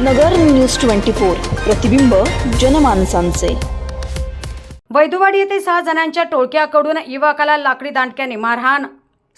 नगर news twenty four प्रतिबिंब जनमानसांचे. वैदुवाडी येथे सहा जणांच्या टोळक्याकडून युवकाला लाकडी दांडक्याने मारहाण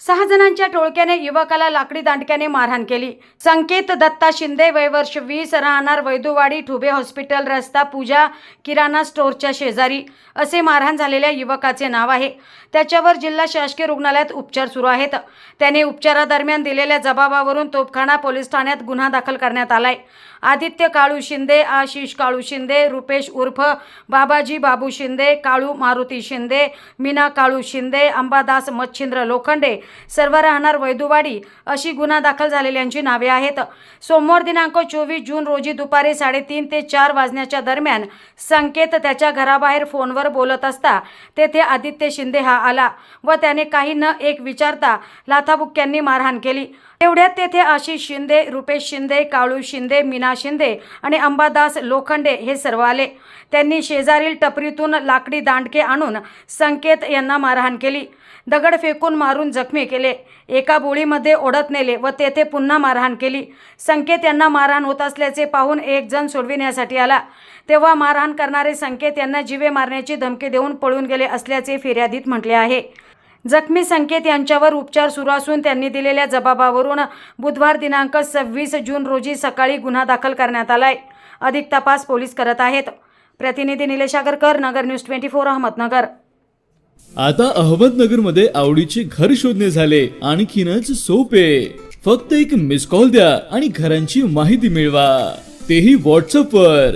सहा जणांच्या टोळक्याने युवकाला लाकडी दांडक्याने मारहाण केली. संकेत दत्ता शिंदे वयवर्ष वीस राहणार वैदुवाडी ठुबे हॉस्पिटल रस्ता पूजा किराणा स्टोअरच्या शेजारी. असे मारहाण झालेल्या युवकाचे नाव आहे. त्याच्यावर जिल्हा शासकीय रुग्णालयात उपचार सुरू आहेत. त्याने उपचारादरम्यान दिलेल्या जबाबावरून तोपखाना पोलीस ठाण्यात गुन्हा दाखल करण्यात आलाय. आदित्य काळू शिंदे आशिष काळू शिंदे रुपेश उर्फ बाबाजी बाबू शिंदे काळू मारुती शिंदे मीना काळू शिंदे अंबादास मच्छिंद्र लोखंडे सर्व राहणार वैदुवाडी अशी गुन्हा दाखल झालेल्यांची नावे आहेत. सोमवार दिनांक चोवीस जून रोजी दुपारी साडेतीन ते चार वाजण्याच्या दरम्यान संकेत त्याच्या घराबाहेर फोनवर बोलत असता तेथे आदित्य शिंदे हा आला व त्याने काही न एक विचारता लाथाबुक्क्यांनी मारहाण केली. एवढ्यात तेथे आशिष शिंदे रुपेश शिंदे काळू शिंदे मीना शिंदे आणि अंबादास लोखंडे हे सर्व आले. त्यांनी शेजारील टपरीतून लाकडी दांडके आणून संकेत यांना मारहाण केली. दगड फेकून मारून जखमी केले. एका बोळीमध्ये ओढत नेले व तेथे पुन्हा मारहाण केली. संकेत यांना मारहाण होत असल्याचे पाहून एक जण सोडविण्यासाठी आला. तेव्हा मारहाण करणारे संकेत यांना जीवे मारण्याची धमकी देऊन पळून गेले असल्याचे फिर्यादीत म्हटले आहे. जखमी संकेत यांच्यावर उपचार सुरू असून त्यांनी दिलेल्या जबाबावरून बुधवार दिनांक सव्वीस जून रोजी सकाळी गुन्हा दाखल करण्यात आलाय. अधिक तपास पोलीस करत आहेत. प्रतिनिधी Nilesh Agarkar Nagar news twenty four Ahmednagar. आता अहमदनगरमध्ये आवडीचे घर शोधणे झाले. आणखीनच सोपे. फक्त एक मिस कॉल द्या आणि घरांची माहिती मिळवा. तेही व्हॉट्सअप वर.